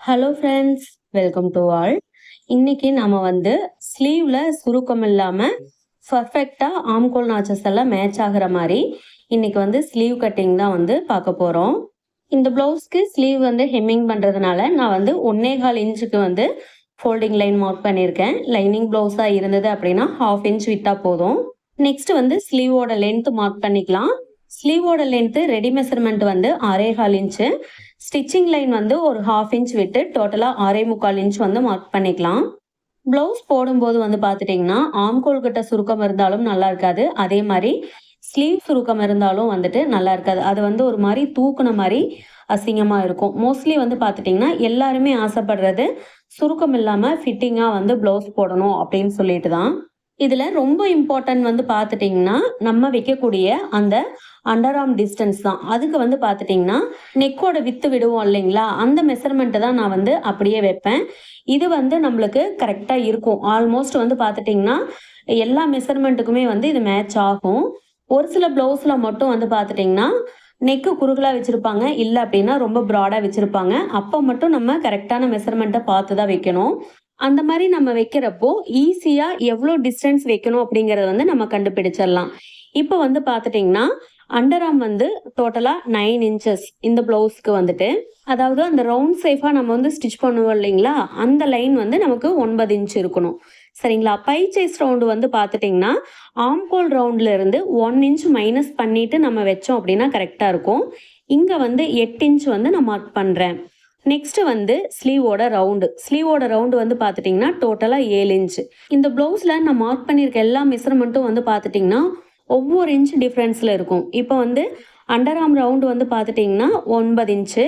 Hello friends welcome to all இன்னைக்கு நம்ம வந்து ஸ்லீவ்ல சுருக்கம் இல்லாம பர்ஃபெக்டா ஆம்கோல் நாச்சஸ் எல்லாம் மேட்ச் ஆகிற மாதிரி இன்னைக்கு வந்து ஸ்லீவ் கட்டிங் தான் வந்து பார்க்க போறோம். இந்த பிளவுஸ்க்கு ஸ்லீவ் வந்து ஹெம்மிங் பண்றதுனால நான் வந்து ஒன்னே கால் இன்ச்சுக்கு வந்து ஃபோல்டிங் லைன் மார்க் பண்ணியிருக்கேன். லைனிங் ப்ளவுஸாக இருந்தது அப்படின்னா ஹாஃப் இன்ச் விட்டா போதும். நெக்ஸ்ட் வந்து ஸ்லீவோட லென்த் மார்க் பண்ணிக்கலாம். ஸ்லீவோட லென்த்து ரெடி மெஷர்மெண்ட் வந்து ஆறே கால் இன்ச்சு ஸ்டிச்சிங் லைன் வந்து ஒரு ஹாஃப் இன்ச் விட்டு டோட்டலாக ஆறே முக்கால் இன்ச் வந்து மார்க் பண்ணிக்கலாம். ப்ளவுஸ் போடும்போது வந்து பார்த்துட்டிங்கன்னா ஆம்கோல் கிட்ட சுருக்கம் இருந்தாலும் நல்லா இருக்காது. அதே மாதிரி ஸ்லீவ் சுருக்கம் இருந்தாலும் வந்துட்டு நல்லா இருக்காது. அது வந்து ஒரு மாதிரி தூக்குன மாதிரி அசிங்கமாக இருக்கும். மோஸ்ட்லி வந்து பார்த்துட்டிங்கன்னா எல்லாருமே ஆசைப்படுறது சுருக்கம் இல்லாமல் ஃபிட்டிங்காக வந்து ப்ளவுஸ் போடணும் அப்படின்னு சொல்லிட்டு தான் இதில் ரொம்ப இம்பார்ட்டன்ட் வந்து பார்த்துட்டிங்கன்னா நம்ம வைக்கக்கூடிய அந்த அண்டர் ஆர்ம் டிஸ்டன்ஸ் தான். அதுக்கு வந்து பார்த்துட்டிங்கன்னா நெக்கோட வித்து விடுவோம் இல்லைங்களா? அந்த மெஷர்மெண்ட்டை தான் நான் வந்து அப்படியே வைப்பேன். இது வந்து நம்மளுக்கு கரெக்டாக இருக்கும். ஆல்மோஸ்ட் வந்து பார்த்துட்டிங்கன்னா எல்லா மெஷர்மெண்ட்டுக்குமே வந்து இது மேட்ச் ஆகும். ஒரு சில ப்ளவுஸில் மட்டும் வந்து பார்த்துட்டிங்கன்னா நெக்கு குறுகலாக வச்சுருப்பாங்க. இல்லை அப்படின்னா ரொம்ப ப்ராடாக வச்சுருப்பாங்க. அப்போ மட்டும் நம்ம கரெக்டான மெஷர்மெண்ட்டை பார்த்து தான் வைக்கணும். அந்த மாதிரி நம்ம வைக்கிறப்போ ஈஸியாக எவ்வளோ டிஸ்டன்ஸ் வைக்கணும் அப்படிங்கிறத வந்து நம்ம கண்டுபிடிச்சிடலாம். இப்போ வந்து பார்த்துட்டிங்கன்னா அண்டர் ஆர்ம் வந்து டோட்டலாக நைன் இன்ச்சஸ் இந்த ப்ளவுஸ்க்கு வந்துட்டு அதாவது அந்த ரவுண்ட் சேஃபாக நம்ம வந்து ஸ்டிச் பண்ணுவோம் இல்லைங்களா? அந்த லைன் வந்து நமக்கு ஒன்பது இன்ச் இருக்கணும். சரிங்களா? பை சைஸ் ரவுண்டு வந்து பார்த்துட்டிங்கன்னா ஆம்கோல் ரவுண்டில் இருந்து ஒன் இன்ச் மைனஸ் பண்ணிட்டு நம்ம வச்சோம் அப்படின்னா கரெக்டாக இருக்கும். இங்கே வந்து எட்டு இன்ச் வந்து நான் மார்க் பண்ணுறேன் நெக்ஸ்ட் வந்து ஸ்லீவோட ரவுண்டு ஸ்லீவோட ரவுண்டு வந்து பார்த்துட்டிங்கன்னா டோட்டலாக ஏழு இன்ச்சு இந்த ப்ளவுஸில் நான் மார்க் பண்ணியிருக்க எல்லா மெஷர்மெண்ட்டும் வந்து பார்த்துட்டிங்கன்னா ஒவ்வொரு இன்ச் டிஃப்ரென்ஸில் இருக்கும். இப்போ வந்து அண்டர் ஆம் ரவுண்டு வந்து பார்த்துட்டிங்கன்னா ஒன்பது இன்ச்சு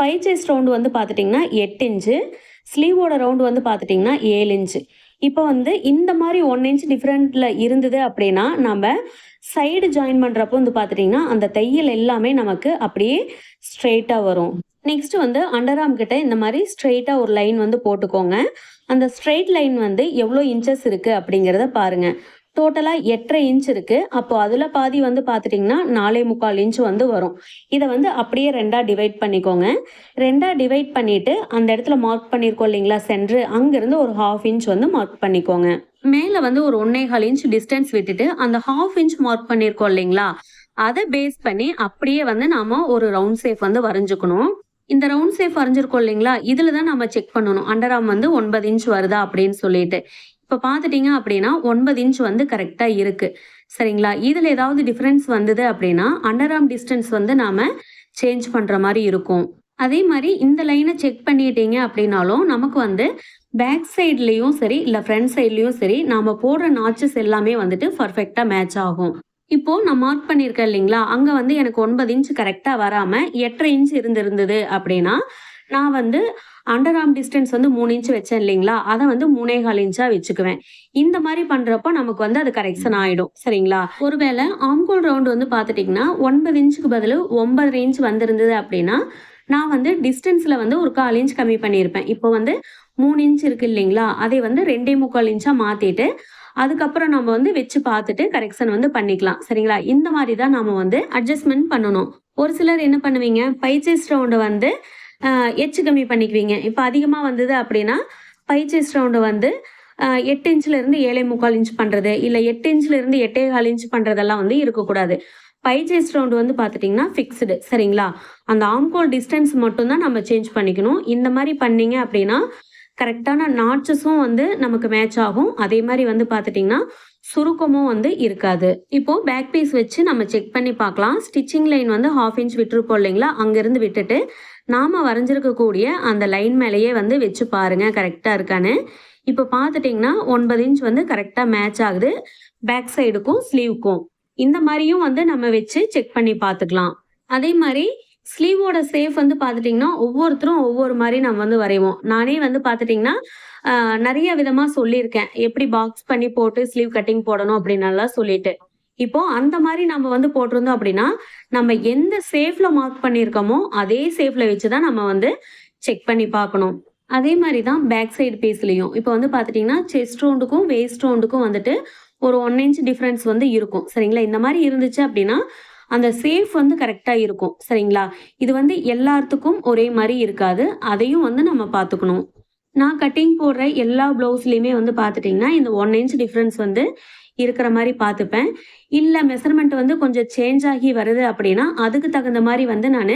பை செஸ்ட் ரவுண்டு வந்து பார்த்துட்டிங்கன்னா எட்டு இன்ச்சு ஸ்லீவோட ரவுண்டு வந்து பார்த்துட்டிங்கன்னா ஏழு இன்ச்சு இப்போ வந்து இந்த மாதிரி ஒன் இன்ச் டிஃப்ரெண்ட்டில் இருந்தது அப்படின்னா நம்ம சைடு ஜாயின் பண்ணுறப்போ வந்து பார்த்துட்டிங்கன்னா அந்த தையல் எல்லாமே நமக்கு அப்படியே ஸ்ட்ரெயிட்டாக வரும். நெக்ஸ்ட் வந்து அண்டர் ஆம் கிட்ட இந்த மாதிரி ஸ்ட்ரெயிட்டாக ஒரு லைன் வந்து போட்டுக்கோங்க. அந்த ஸ்ட்ரெயிட் லைன் வந்து எவ்வளோ இன்ச்சஸ் இருக்குது அப்படிங்கிறத பாருங்கள் டோட்டலாக எட்டரை இன்ச் இருக்குது அப்போ அதில் பாதி வந்து பார்த்துட்டிங்கன்னா நாலே முக்கால் இன்ச் வந்து வரும். இதை வந்து அப்படியே ரெண்டாக டிவைட் பண்ணிக்கோங்க. ரெண்டாக டிவைட் பண்ணிவிட்டு அந்த இடத்துல மார்க் பண்ணியிருக்கோம் இல்லைங்களா சென்ட்ரு அங்கேருந்து ஒரு ஹாஃப் இன்ச் வந்து மார்க் பண்ணிக்கோங்க. மேலே வந்து ஒரு ஒன்னேகால் இன்ச் டிஸ்டன்ஸ் விட்டுட்டு அந்த ஹாஃப் இன்ச் மார்க் பண்ணியிருக்கோம் இல்லைங்களா அதை பேஸ் பண்ணி அப்படியே வந்து நாம ஒரு ரவுண்ட் சேஃப் வந்து வரைஞ்சுக்கணும். இந்த ரவுண்ட் சேஃப் வரைஞ்சிருக்கோம் இல்லைங்களா? இதில் தான் நம்ம செக் பண்ணணும். அண்டர் வந்து ஒன்பது இன்ச் வருதா அப்படின்னு சொல்லிட்டு. இப்போ பார்த்துட்டிங்க அப்படின்னா ஒன்பது இன்ச் வந்து கரெக்டாக இருக்குது சரிங்களா? இதில் ஏதாவது டிஃப்ரென்ஸ் வந்தது அப்படின்னா அண்டர் டிஸ்டன்ஸ் வந்து நாம் சேஞ்ச் பண்ணுற மாதிரி இருக்கும். அதே மாதிரி இந்த லைனை செக் பண்ணிட்டீங்க அப்படின்னாலும் நமக்கு வந்து பேக் சைட்லேயும் சரி இல்லை ஃப்ரண்ட் சைட்லேயும் சரி நாம் போடுற நாச்சஸ் எல்லாமே வந்துட்டு பர்ஃபெக்டாக மேட்ச் ஆகும். இப்போ நான் மார்க் பண்ணியிருக்கேன் இல்லைங்களா? அங்கே வந்து எனக்கு ஒன்பது இன்ச் கரெக்டாக வராமல் எட்டரை இன்ச் இருந்திருந்தது அப்படின்னா நான் வந்து அண்டர் ஆர்ம் டிஸ்டன்ஸ் வந்து மூணு இன்ச் வச்சேன் இல்லைங்களா? அதை வந்து மூணே கால் இன்ச்சாக வச்சுக்குவேன். இந்த மாதிரி பண்ணுறப்போ நமக்கு வந்து அது கரெக்ஷன் ஆகிடும் சரிங்களா? ஒருவேளை ஆம்கோல் ரவுண்டு வந்து பார்த்துட்டிங்கன்னா ஒன்பது இன்ச்சுக்கு பதில் ஒன்பது இன்ச் வந்திருந்தது அப்படின்னா நான் வந்து டிஸ்டன்ஸில் வந்து ஒரு கால் இன்ச் கம்மி பண்ணியிருப்பேன். இப்போ வந்து மூணு இன்ச் இருக்கு இல்லைங்களா? அதை வந்து ரெண்டே முக்கால் இன்ச்சாக மாற்றிட்டு அதுக்கப்புறம் நம்ம வந்து வச்சு பார்த்துட்டு கரெக்ஷன் வந்து பண்ணிக்கலாம். சரிங்களா? இந்த மாதிரி தான் நம்ம வந்து அட்ஜஸ்ட்மெண்ட் பண்ணணும். ஒரு சிலர் என்ன பண்ணுவீங்க? பயிற்சி ரவுண்டு வந்து எச்சு கம்மி பண்ணிக்குவீங்க. இப்போ அதிகமாக வந்தது அப்படின்னா பயிற்சி ரவுண்டு வந்து எட்டு இன்ச்ல இருந்து ஏழை முக்கால் இன்ச் பண்ணுறது இல்லை எட்டு இன்ச்ல இருந்து எட்டே கால் இன்ச் பண்ணுறதெல்லாம் வந்து இருக்கக்கூடாது. பைஜேஸ் ரவுண்டு வந்து பார்த்துட்டிங்கன்னா ஃபிக்ஸ்டு சரிங்களா? அந்த ஆம்கோல் டிஸ்டன்ஸ் மட்டும்தான் நம்ம சேஞ்ச் பண்ணிக்கணும். இந்த மாதிரி பண்ணீங்க அப்படின்னா கரெக்டான நாட்சஸும் வந்து நமக்கு மேட்ச் ஆகும். அதே மாதிரி வந்து பார்த்துட்டிங்கன்னா சுருக்கமும் வந்து இருக்காது. இப்போ பேக் பீஸ் வச்சு நம்ம செக் பண்ணி பார்க்கலாம். ஸ்டிச்சிங் லைன் வந்து ஹாஃப் இன்ச் விட்டுருப்போம் இல்லைங்களா? அங்கேருந்து விட்டுட்டு நாம் வரைஞ்சிருக்கக்கூடிய அந்த லைன் மேலேயே வந்து வச்சு பாருங்க. கரெக்டாக இருக்கான்னு. இப்போ பார்த்துட்டிங்கன்னா ஒன்பது இன்ச் வந்து கரெக்டாக மேட்ச் ஆகுது. பேக் சைடுக்கும் ஸ்லீவுக்கும் இந்த மாதிரியும் வந்து நம்ம வச்சு செக் பண்ணி பார்த்துக்கலாம். அதே மாதிரி ஸ்லீவோட சேஃப் வந்து பார்த்துட்டிங்கன்னா ஒவ்வொருத்தரும் ஒவ்வொரு மாதிரி நம்ம வந்து வரைவோம். நானே வந்து பார்த்துட்டிங்கன்னா நிறைய விதமாக சொல்லியிருக்கேன். எப்படி பாக்ஸ் பண்ணி போட்டு ஸ்லீவ் கட்டிங் போடணும் அப்படின்னலாம் சொல்லிட்டு. இப்போ அந்த மாதிரி நம்ம வந்து போட்டிருந்தோம் அப்படின்னா நம்ம எந்த சேஃப்ல மார்க் பண்ணியிருக்கோமோ அதே சேஃப்ல வச்சு தான் நம்ம வந்து செக் பண்ணி பார்க்கணும். அதே மாதிரி தான் பேக் சைடு பீஸ்லையும் இப்போ வந்து பார்த்துட்டிங்கன்னா செஸ்ட் ரவுண்டுக்கும் வேஸ்ட் ரவுண்டுக்கும் வந்துட்டு ஒரு ஒன் இன்ச் டிஃப்ரென்ஸ் வந்து இருக்கும். சரிங்களா? இந்த மாதிரி இருந்துச்சு அப்படின்னா அந்த சேஃப் வந்து கரெக்டாக இருக்கும். சரிங்களா? இது வந்து எல்லாத்துக்கும் ஒரே மாதிரி இருக்காது. அதையும் வந்து நம்ம பார்த்துக்கணும். நான் கட்டிங் போடுற எல்லா ப்ளவுஸ்லேயுமே வந்து பார்த்துட்டிங்கன்னா இந்த ஒன் இன்ச் டிஃப்ரென்ஸ் வந்து இருக்கிற மாதிரி பார்த்துப்பேன். இல்லை மெஷர்மெண்ட் வந்து கொஞ்சம் சேஞ்ச் ஆகி வருது அப்படின்னா அதுக்கு தகுந்த மாதிரி வந்து நான்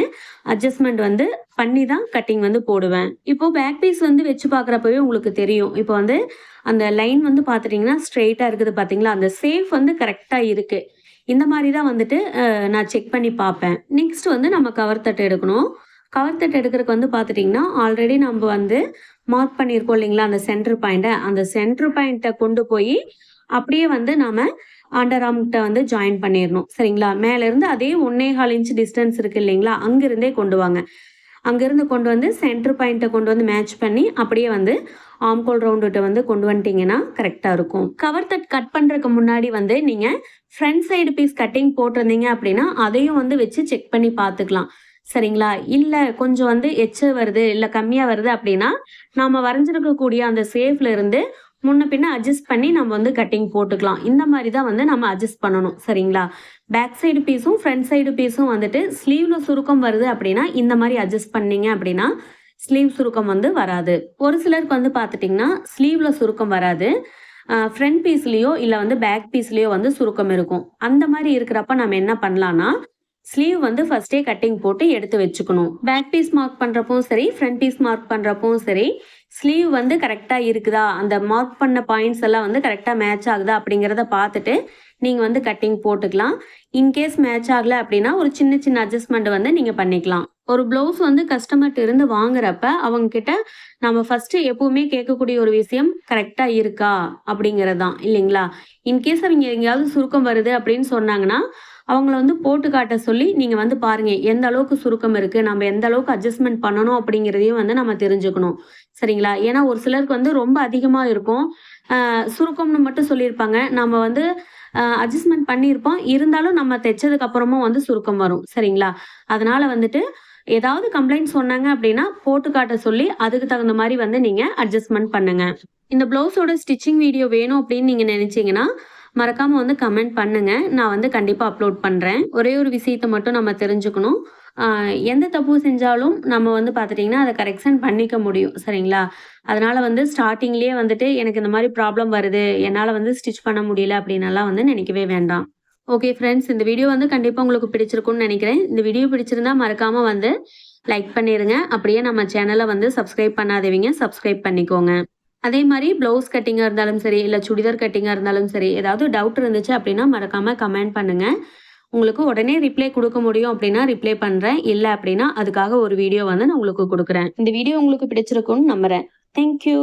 அட்ஜஸ்ட்மெண்ட் வந்து பண்ணி தான் கட்டிங் வந்து போடுவேன். இப்போ பேக் பீஸ் வந்து வச்சு பார்க்குறப்பவே உங்களுக்கு தெரியும். இப்போ வந்து அந்த லைன் வந்து பார்த்துட்டிங்கன்னா ஸ்ட்ரெயிட்டாக இருக்குது பார்த்தீங்களா அந்த சேஃப் வந்து கரெக்டாக இருக்குது இந்த மாதிரி தான் வந்துட்டு நான் செக் பண்ணி பார்ப்பேன். நெக்ஸ்ட் வந்து நம்ம கவர் தட்டு எடுக்கணும். கவர் தட்டு எடுக்கிறதுக்கு வந்து பார்த்துட்டிங்கன்னா ஆல்ரெடி நம்ம வந்து மார்க் பண்ணியிருக்கோம் இல்லைங்களா அந்த சென்டர் பாயிண்ட்டை அந்த சென்டர் பாயிண்ட்டை கொண்டு போய் அப்படியே வந்து நாம் அண்டர் ஆர்ம்கிட்ட வந்து ஜாயின் பண்ணிடணும். சரிங்களா? மேலேருந்து அதே ஒன்னே கால் இன்ச் டிஸ்டன்ஸ் இருக்கு இல்லைங்களா? அங்கேருந்தே கொண்டு வாங்க. அங்கேருந்து கொண்டு வந்து சென்டர் பாயிண்ட்டை கொண்டு வந்து மேட்ச் பண்ணி அப்படியே வந்து ஆம்கோல் ரவுண்டுகிட்ட வந்து கொண்டு வந்துட்டீங்கன்னா கரெக்டாக இருக்கும். கவர் தட் கட் பண்ணுறதுக்கு முன்னாடி வந்து நீங்கள் ஃப்ரண்ட் சைடு பீஸ் கட்டிங் போட்டிருந்தீங்க அப்படின்னா அதையும் வந்து வச்சு செக் பண்ணி பார்த்துக்கலாம். சரிங்களா? இல்லை கொஞ்சம் வந்து எச்சு வருது இல்லை கம்மியாக வருது அப்படின்னா நாம் வரைஞ்சிருக்கக்கூடிய அந்த சேஃப்ல இருந்து முன்ன பின்ன அட்ஜஸ்ட் பண்ணி நம்ம வந்து கட்டிங் போட்டுக்கலாம். இந்த மாதிரி தான் வந்து நம்ம அட்ஜஸ்ட் பண்ணணும். சரிங்களா? பேக் சைடு பீஸும் ஃப்ரண்ட் சைடு பீஸும் வந்துட்டு ஸ்லீவ்ல சுருக்கம் வருது அப்படின்னா இந்த மாதிரி அட்ஜஸ்ட் பண்ணீங்க அப்படின்னா ஸ்லீவ் சுருக்கம் வந்து வராது. ஒரு சிலருக்கு வந்து பார்த்துட்டிங்கன்னா ஸ்லீவ்ல சுருக்கம் வராது. ஃப்ரண்ட் பீஸ்லேயோ இல்லை வந்து பேக் பீஸ்லேயோ வந்து சுருக்கம் இருக்கும். அந்த மாதிரி இருக்கிறப்ப நம்ம என்ன பண்ணலான்னா ஸ்லீவ் வந்து ஃபர்ஸ்டே கட்டிங் போட்டு எடுத்து வச்சுக்கணும். பேக் பீஸ் மார்க் பண்ணுறப்பவும் சரி ஃப்ரண்ட் பீஸ் மார்க் பண்ணுறப்பவும் சரி ஸ்லீவ் வந்து கரெக்டாக இருக்குதா? அந்த மார்க் பண்ண பாயிண்ட்ஸ் எல்லாம் வந்து கரெக்டாக மேட்ச் ஆகுதா அப்படிங்கிறத பார்த்துட்டு நீங்கள் வந்து கட்டிங் போட்டுக்கலாம். இன்கேஸ் மேட்ச் ஆகலை அப்படின்னா ஒரு சின்ன சின்ன அட்ஜஸ்ட்மெண்ட் வந்து நீங்கள் பண்ணிக்கலாம். ஒரு ப்ளவுஸ் வந்து கஸ்டமர்கிட்ட இருந்து வாங்குறப்ப அவங்க கிட்ட நம்ம ஃபர்ஸ்ட் எப்பவுமே கேட்கக்கூடிய ஒரு விஷயம் கரெக்டாக இருக்கா? அப்படிங்கிறது தான் இல்லைங்களா இன்கேஸ் அவங்க எங்கேயாவது சுருக்கம் வருது அப்படின்னு சொன்னாங்கன்னா அவங்கள வந்து போட்டு காட்ட சொல்லி நீங்கள் வந்து பாருங்கள் எந்த அளவுக்கு சுருக்கம் இருக்குது நம்ம எந்த அளவுக்கு அட்ஜஸ்ட்மெண்ட் பண்ணணும் அப்படிங்கிறதையும் வந்து நம்ம தெரிஞ்சுக்கணும். சரிங்களா? ஏன்னா ஒரு சிலருக்கு வந்து ரொம்ப அதிகமாக இருக்கும். சுருக்கம்னு மட்டும் சொல்லியிருப்பாங்க. நம்ம வந்து அட்ஜஸ்ட்மெண்ட் பண்ணியிருப்போம். இருந்தாலும் நம்ம தைச்சதுக்கு அப்புறமும் வந்து சுருக்கம் வரும். சரிங்களா? அதனால வந்துட்டு ஏதாவது கம்ப்ளைண்ட் சொன்னாங்க அப்படின்னா போட்டு காட்ட சொல்லி அதுக்கு தகுந்த மாதிரி வந்து நீங்கள் அட்ஜஸ்ட்மெண்ட் பண்ணுங்க. இந்த பிளவுஸோட ஸ்டிச்சிங் வீடியோ வேணும் அப்படின்னு நீங்கள் நினச்சிங்கன்னா மறக்காம வந்து கமெண்ட் பண்ணுங்க. நான் வந்து கண்டிப்பா அப்லோட் பண்றேன். ஒரே ஒரு விஷயத்தை மட்டும் நம்ம தெரிஞ்சுக்கணும். எந்த தப்பு செஞ்சாலும் நம்ம வந்து பார்த்துட்டிங்கன்னா அதை கரெக்ஷன் பண்ணிக்க முடியும். சரிங்களா? அதனால வந்து ஸ்டார்டிங்லேயே வந்துட்டு எனக்கு இந்த மாதிரி ப்ராப்ளம் வருது. என்னால் வந்து ஸ்டிச் பண்ண முடியல அப்படின்னலாம் வந்து நினைக்கவே வேண்டாம். ஓகே ஃப்ரெண்ட்ஸ் இந்த வீடியோ வந்து கண்டிப்பாக உங்களுக்கு பிடிச்சிருக்கும்னு நினைக்கிறேன். இந்த வீடியோ பிடிச்சிருந்தா மறக்காமல் வந்து லைக் பண்ணிடுங்க அப்படியே நம்ம சேனலை வந்து சப்ஸ்கிரைப் பண்ணாதவங்க சப்ஸ்கிரைப் பண்ணிக்கோங்க. அதே மாதிரி ப்ளவுஸ் கட்டிங்காக இருந்தாலும் சரி இல்லை சுடிதார் கட்டிங்காக இருந்தாலும் சரி ஏதாவது டவுட் இருந்துச்சு அப்படின்னா மறக்காமல் கமெண்ட் பண்ணுங்கள் உங்களுக்கு உடனே ரிப்ளை கொடுக்க முடியும் அப்படின்னா ரிப்ளை பண்ணுறேன் இல்லை அப்படின்னா அதுக்காக ஒரு வீடியோ வந்து நான் உங்களுக்கு கொடுக்குறேன். இந்த வீடியோ உங்களுக்கு பிடிச்சிருக்கும்னு நம்புகிறேன் தேங்க்யூ